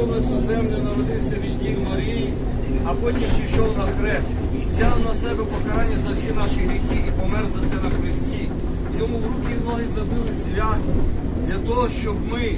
прийшов на цю землю, народився від Дів Марії, а потім пішов на хрест, взяв на себе покарання за всі наші гріхи і помер за це на хресті. Йому в руки і ноги забили цвяхи для того, щоб ми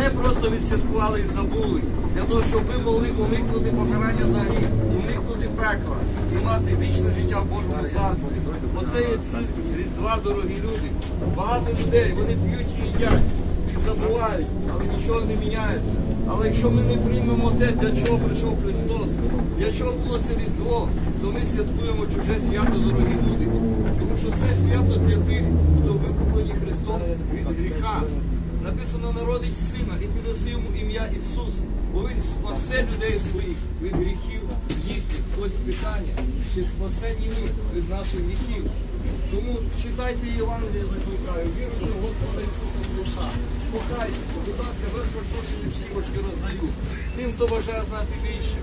не просто відсвяткували і забули, для того, щоб ми могли уникнути покарання за гріх, уникнути пекла і мати вічне життя в Божому царстві. Оце є ціль Різдва, дорогі люди. Багато людей вони п'ють і їдять забувають, але нічого не міняється. Але якщо ми не приймемо те, для чого прийшов Христос, для чого було це Різдво, то ми святкуємо чуже свято, дорогі люди. Тому що це свято для тих, хто викуплені Христом від гріха. Написано народить сина і піддаси йому ім'я Ісус, бо Він спасе людей своїх від гріхів їхніх. Ось питання, чи спасені ми від наших гріхів. Тому читайте Євангеліє, закликаю, Покайтеся, будь ласка, безкоштовні листівочки роздаю. Тим, хто бажає знати більше.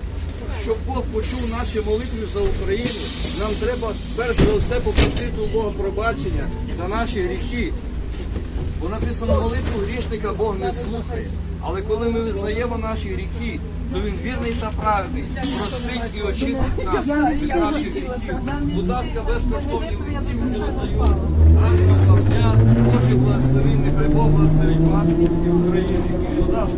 Щоб Бог почув наші молитви за Україну, нам треба перш за все попросити у Бога пробачення за наші гріхи. Бо написано, молитву грішника Бог не слухає. Але коли ми визнаємо наші гріхи, то він вірний та праведний, простить і очистить нас від наших гріхів. Будь ласка, безкоштовні листівки роздаю. України, який у нас.